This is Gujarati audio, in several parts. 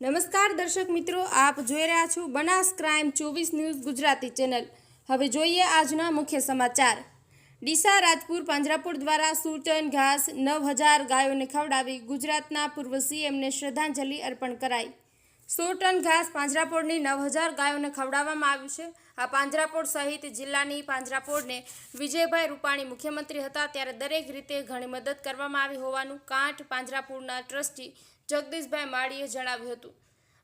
નમસ્કાર દર્શક મિત્રો, આપ જોઈ રહ્યા છો બનાસ ક્રાઇમ ચોવીસ ન્યૂઝ ગુજરાતી ચેનલ. હવે જોઈએ આજના મુખ્ય સમાચાર. ડીસા રાજપુર પાંજરાપોળ દ્વારા સૂટન ઘાસ નવ હજાર ગાયોને ખવડાવી ગુજરાતના પૂર્વ સીએમને શ્રદ્ધાંજલિ અર્પણ કરાઈ. સો ટન ઘાસ પાંજરાપોળની નવ હજાર ગાયોને ખવડાવવામાં આવ્યું છે. આ પાંજરાપોળ સહિત જિલ્લાની પાંજરાપોળને વિજયભાઈ રૂપાણી મુખ્યમંત્રી હતા. ત્યારે દરેક રીતે ઘણી મદદ કરવામાં આવી હોવાનું કાંઠ પાંજરાપોળના ટ્રસ્ટી જગદીશભાઈ માળીએ જણાવ્યું હતું.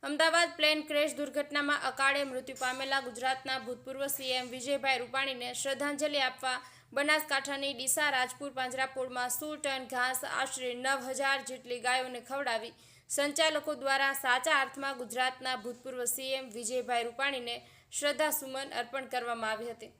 અમદાવાદ પ્લેન ક્રેશ દુર્ઘટનામાં અકાળે મૃત્યુ પામેલા ગુજરાતના ભૂતપૂર્વ સીએમ વિજયભાઈ રૂપાણીને શ્રદ્ધાંજલિ આપવા બનાસકાંઠાની ડીસા, રાજપુર, પાંજરાપોળમાં સો ટન, ઘાસ આશરે નવ હજાર જેટલી ગાયોને ખવડાવી સંચાલકો દ્વારા સાચા અર્થમાં ગુજરાતના ભૂતપૂર્વ સીએમ વિજયભાઈ રૂપાણીને શ્રદ્ધાસુમન અર્પણ કરવામાં આવી હતી.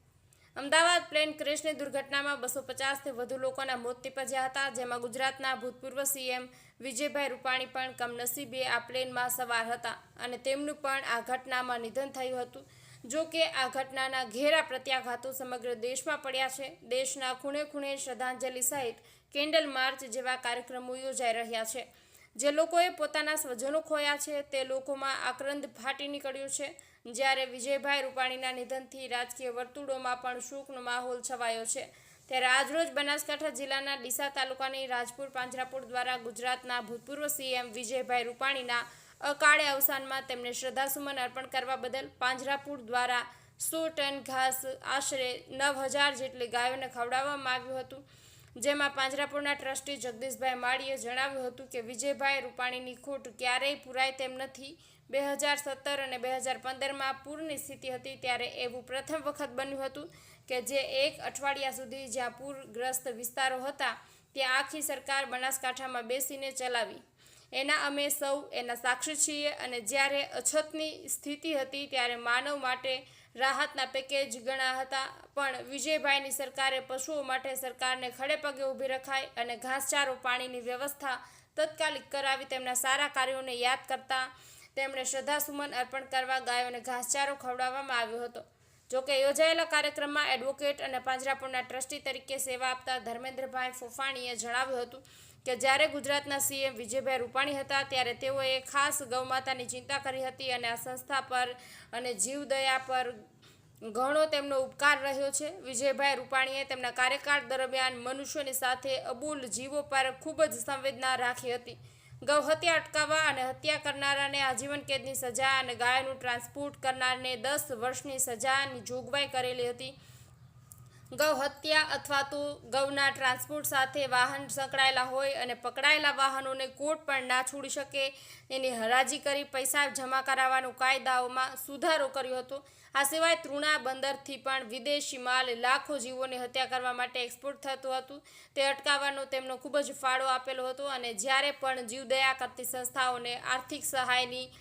અમદાવાદ પ્લેન ક્રેશની દુર્ઘટનામાં બસો પચાસથી વધુ લોકોના મોત નીપજ્યા હતા, જેમાં ગુજરાતના ભૂતપૂર્વ સીએમ વિજયભાઈ રૂપાણી પણ કમનસીબે આ પ્લેનમાં સવાર હતા અને તેમનું પણ આ ઘટનામાં નિધન થયું હતું. જો કે આ ઘટનાના ઘેરા પ્રત્યાઘાતો સમગ્ર દેશમાં પડ્યા છે. દેશના ખૂણે ખૂણે શ્રદ્ધાંજલિ સહિત કેન્ડલ માર્ચ જેવા કાર્યક્રમો યોજાઈ રહ્યા છે. જે લોકોએ પોતાના સ્વજનો ખોયા છે, તે લોકોમાં આક્રંદ ફાટી નીકળ્યું છે. જ્યારે વિજયભાઈ રૂપાણીના નિધનથી રાજકીય વર્તુળોમાં પણ શોકનો માહોલ છવાયો છે. ત્યારે આજરોજ બનાસકાંઠા જિલ્લાના ડીસા તાલુકાની રાજપુર પાંજરાપુર દ્વારા ગુજરાતના ભૂતપૂર્વ સીએમ વિજયભાઈ રૂપાણીના અકાળે અવસાનમાં તેમને શ્રદ્ધાસુમન અર્પણ કરવા બદલ પાંજરાપુર દ્વારા સો ટન ઘાસ આશરે નવ હજાર જેટલી ગાયોને ખવડાવવામાં આવ્યું હતું. જેમાં પાંજરાપોળના ટ્રસ્ટી જગદીશભાઈ માળીએ જણાવ્યું હતું કે વિજયભાઈ રૂપાણીની ખોટ ક્યારેય પૂરાય તેમ નથી. બે હજાર સત્તર અને બે હજાર પંદરમાં પૂરની સ્થિતિ હતી ત્યારે એવું પ્રથમ વખત બન્યું હતું કે જે એક અઠવાડિયા સુધી જ્યાં પૂરગ્રસ્ત વિસ્તારો હતા, ત્યાં આખી સરકાર બનાસકાંઠામાં બેસીને ચલાવી. એના અમે સૌ એના સાક્ષી છીએ અને જ્યારે અછતની સ્થિતિ હતી ત્યારે માનવ માટે રાહતના પેકેજ ગણા હતા, પણ વિજયભાઈની સરકારે પશુઓ માટે સરકારને ખડે પગે ઊભી રખાય અને ઘાસચારો પાણીની વ્યવસ્થા તત્કાલિક કરાવી તેમના સારા કાર્યોને યાદ કરતા તેમણે શ્રદ્ધાસુમન અર્પણ કરવા ગાયોને ઘાસચારો ખવડાવવામાં આવ્યો હતો. જોકે યોજાયેલા કાર્યક્રમમાં એડવોકેટ અને પાંજરાપોળના ટ્રસ્ટી તરીકે સેવા આપતા ધર્મેન્દ્રભાઈ ફોફાણીએ જણાવ્યું હતું કે જ્યારે ગુજરાતના સીએમ વિજયભાઈ રૂપાણી હતા, ત્યારે તેઓએ ખાસ ગૌમાતાની ચિંતા કરી હતી અને આ સંસ્થા પર અને જીવદયા પર ઘણો તેમનો ઉપકાર રહ્યો છે. વિજયભાઈ રૂપાણીએ તેમના કાર્યકાળ દરમિયાન મનુષ્યોની સાથે અબૂલ જીવો પર ખૂબ જ સંવેદના રાખી હતી. ગૌ હત્યા અટકાવવા અને હત્યા કરનારાને આજીવન કેદની સજા અને ગાયનું ટ્રાન્સપોર્ટ કરનારને દસ વર્ષની સજાની જોગવાઈ કરેલી હતી. ગૌ હત્યા અથવા તો ગૌના ટ્રાન્સપોર્ટ સાથે વાહન સંકળાયેલા હોય અને પકડાયેલા વાહનોને કોર્ટ પણ ના છોડી શકે, એની હરાજી કરી પૈસા જમા કરાવવાનો કાયદાઓમાં સુધારો કર્યો હતો. આ સિવાય તૃણા બંદરથી પણ વિદેશી માલ લાખો જીવોની હત્યા કરવા માટે એક્સપોર્ટ થતું હતું. તે અટકાવવાનો તેમનો ખૂબ જ ફાળો આપેલો હતો અને જ્યારે પણ જીવદયા કરતી સંસ્થાઓને આર્થિક સહાયની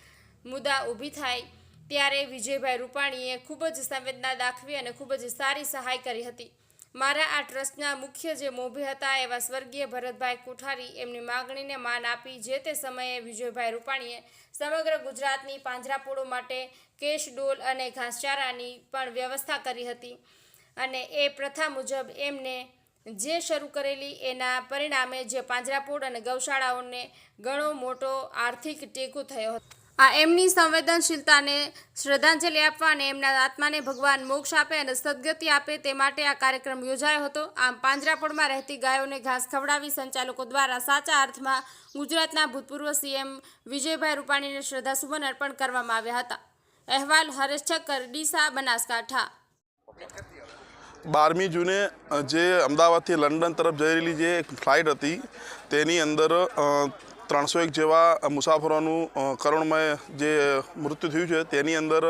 મુદ્દા ઊભી થાય ત્યારે વિજયભાઈ રૂપાણીએ ખૂબ જ સંવેદના દાખવી અને ખૂબ જ સારી સહાય કરી હતી. મારા આ ટ્રસ્ટના મુખ્ય જે મોભી હતા એવા સ્વર્ગીય ભરતભાઈ કોઠારી એમની માગણીને માન આપી જે તે સમયે વિજયભાઈ રૂપાણીએ સમગ્ર ગુજરાતની પાંજરાપોળો માટે કેશ ડોલ અને ઘાસચારાની પણ વ્યવસ્થા કરી હતી અને એ પ્રથા મુજબ એમને જે શરૂ કરેલી એના પરિણામે જે પાંજરાપોળ અને ગૌશાળાઓને ઘણો મોટો આર્થિક ટેકો થયો હતો. આ એમની સંવેદનશીલતાને શ્રદ્ધાંજલિ આપવા અને એમના આત્માને ભગવાન મોક્ષ આપે અને સદગતિ આપે તે માટે આ કાર્યક્રમ યોજાયો હતો. આમ પાંજરાપોળમાં રહેતી ગાયોને ઘાસ ખવડાવી સંચાલકો દ્વારા સાચા અર્થમાં ગુજરાતના ભૂતપૂર્વ સીએમ વિજયભાઈ રૂપાણીને શ્રદ્ધાસુમન અર્પણ કરવામાં આવ્યા હતા. અહેવાલ હરેશ ઠક્કર, ડીસા, બનાસકાંઠા. બારમી જૂને જે અમદાવાદથી લંડન તરફ જઈ રહેલી જે ફ્લાઇટ હતી, તેની અંદર ત્રણસો એક જેવા મુસાફરોનું કરુણમય જે મૃત્યુ થયું છે, તેની અંદર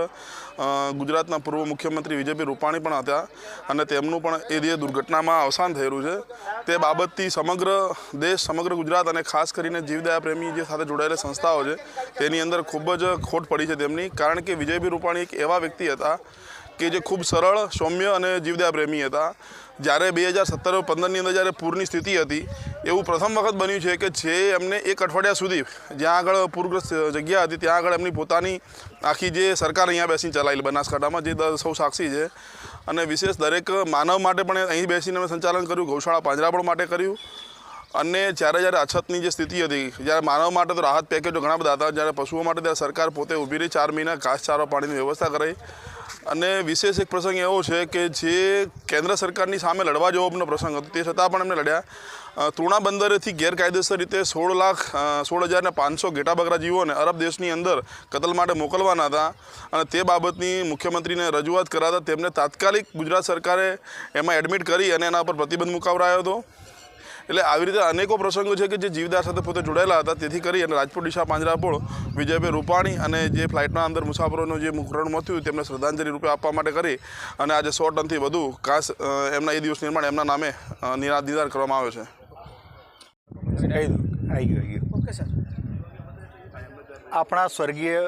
ગુજરાતના પૂર્વ મુખ્યમંત્રી વિજયભાઈ રૂપાણી પણ હતા અને તેમનું પણ એ જે દુર્ઘટનામાં અવસાન થયેલું છે, તે બાબતથી સમગ્ર દેશ, સમગ્ર ગુજરાત અને ખાસ કરીને જીવદયા પ્રેમી જે સાથે જોડાયેલી સંસ્થાઓ છે, તેની અંદર ખૂબ જ ખોટ પડી છે તેમની. કારણ કે વિજયભાઈ રૂપાણી એક એવા વ્યક્તિ હતા કે જે ખૂબ સરળ, સૌમ્ય અને જીવદયા પ્રેમી હતા. જ્યારે બે હજાર સત્તર પંદરની અંદર જ્યારે પૂરની સ્થિતિ હતી, એવું પ્રથમ વખત બન્યું છે કે જે એમને એક અઠવાડિયા સુધી જ્યાં આગળ પૂરગ્રસ્ત જગ્યા હતી, ત્યાં આગળ એમની પોતાની આખી જે સરકાર અહીંયા બેસીને ચલાવેલી બનાસકાંઠામાં જે સૌ સાક્ષી છે. અને વિશેષ દરેક માનવ માટે પણ અહીં બેસીને અમે સંચાલન કર્યું, ગૌશાળા પાંજરાપોળ માટે કર્યું. અને જ્યારે જ્યારે અછતની જે સ્થિતિ હતી, જ્યારે માનવ માટે તો રાહત પેકેજો ઘણા બધા હતા, જ્યારે પશુઓ માટે ત્યારે સરકાર પોતે ઊભી રહી, ચાર મહિના ઘાસચારો પાણીની વ્યવસ્થા કરાઈ. અને વિશેષ એક પ્રસંગ એવો છે કે જે કેન્દ્ર સરકારની સામે લડવા જવાબનો પ્રસંગ હતો. તે છતાં પણ એમને લડ્યા. તૃણા બંદરેથી ગેરકાયદેસર રીતે સોળ લાખ સોળ હજાર ને પાંચસો ઘેટા બકરા જીવોને અરબ દેશની અંદર કતલ માટે મોકલવાના હતા. અને તે બાબતની મુખ્યમંત્રીને રજૂઆત કરાતા તેમને તાત્કાલિક ગુજરાત સરકારે એમાં એડમિટ કરી અને એના પર પ્રતિબંધ મુકાવરાયો હતો. એટલે આવી રીતે અનેકો પ્રસંગો છે કે જે જીવદાર સાથે પોતે જોડાયેલા હતા. તેથી કરી અને રાજપુર ડીસા પાંજરાપોળ વિજયભાઈ રૂપાણી અને જે ફ્લાઇટના અંદર મુસાફરોનું જે મુકરણ થયું તેમને શ્રદ્ધાંજલિ રૂપે આપવા માટે કરી અને આજે સો ટનથી વધુ કાસ એમના એ દિવસ નિર્માણ એમના નામે નિર્ધાર કરવામાં આવ્યો છે. આપણા સ્વર્ગીય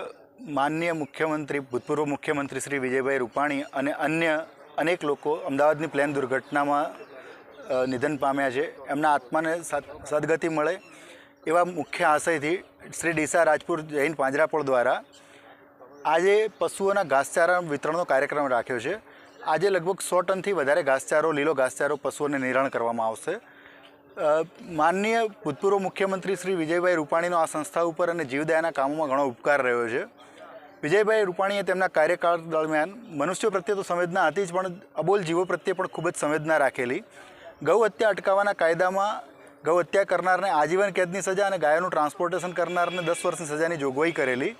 માનનીય મુખ્યમંત્રી ભૂતપૂર્વ મુખ્યમંત્રી શ્રી વિજયભાઈ રૂપાણી અને અન્ય અનેક લોકો અમદાવાદની પ્લેન દુર્ઘટનામાં નિધન પામ્યા છે. એમના આત્માને સદ- સદગતિ મળે એવા મુખ્ય આશયથી શ્રી ડીસા રાજપુર જૈન પાંજરાપોળ દ્વારા આજે પશુઓના ઘાસચારા વિતરણનો કાર્યક્રમ રાખ્યો છે. આજે લગભગ સો ટનથી વધારે ઘાસચારો, લીલો ઘાસચારો પશુઓને નિરણ કરવામાં આવશે. માનનીય ભૂતપૂર્વ મુખ્યમંત્રી શ્રી વિજયભાઈ રૂપાણીનો આ સંસ્થા ઉપર અને જીવદયાના કામોમાં ઘણો ઉપકાર રહ્યો છે. વિજયભાઈ રૂપાણીએ તેમના કાર્યકાળ દરમિયાન મનુષ્યો પ્રત્યે તો સંવેદના હતી જ, પણ અબોલ જીવો પ્રત્યે પણ ખૂબ જ સંવેદના રાખેલી. ગૌ હત્યા અટકાવવાના કાયદામાં ગૌ હત્યા કરનારને આજીવન કેદની સજા અને ગાયોનું ટ્રાન્સપોર્ટેશન કરનારને દસ વર્ષની સજાની જોગવાઈ કરેલી.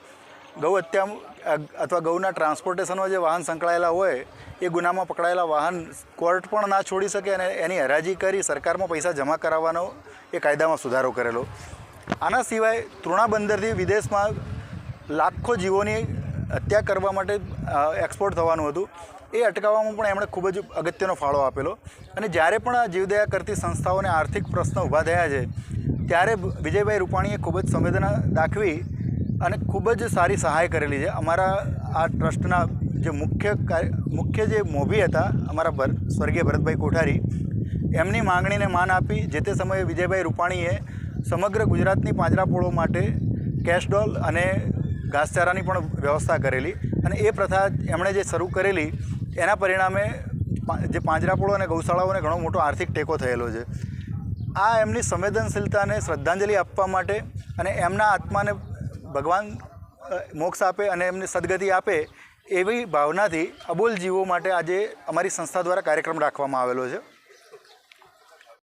ગૌ હત્યા અથવા ગૌના ટ્રાન્સપોર્ટેશનમાં જે વાહન સંકળાયેલા હોય, એ ગુનામાં પકડાયેલા વાહન કોર્ટ પણ ના છોડી શકે અને એની હરાજી કરી સરકારમાં પૈસા જમા કરાવવાનો એ કાયદામાં સુધારો કરેલો. આના સિવાય તૃણા બંદરથી વિદેશમાં લાખો જીવોની હત્યા કરવા માટે એક્સપોર્ટ થવાનું હતું. એ અટકાવવામાં પણ એમણે ખૂબ જ અગત્યનો ફાળો આપેલો. અને જ્યારે પણ આ જીવદયા કરતી સંસ્થાઓને આર્થિક પ્રશ્નો ઊભા થયા છે, ત્યારે વિજયભાઈ રૂપાણીએ ખૂબ જ સંવેદના દાખવી અને ખૂબ જ સારી સહાય કરેલી છે. અમારા આ ટ્રસ્ટના જે મુખ્ય મુખ્ય જે મોભી હતા, અમારા સ્વર્ગીય ભરતભાઈ કોઠારી, એમની માંગણીને માન આપી જે તે સમયે વિજયભાઈ રૂપાણીએ સમગ્ર ગુજરાતની પાંજરાપોળો માટે કેશડોલ અને ઘાસચારાની પણ વ્યવસ્થા કરેલી. અને એ પ્રથા એમણે જે શરૂ કરેલી એના પરિણામે જે પાંજરાપોળો અને ગૌશાળાઓને ઘણો મોટો આર્થિક ટેકો થયેલો છે. આ એમની સંવેદનશીલતાને શ્રદ્ધાંજલિ આપવા માટે અને એમના આત્માને ભગવાન મોક્ષ આપે અને એમને સદગતિ આપે એવી ભાવનાથી અબોલ જીવો માટે આજે અમારી સંસ્થા દ્વારા કાર્યક્રમ રાખવામાં આવેલો છે.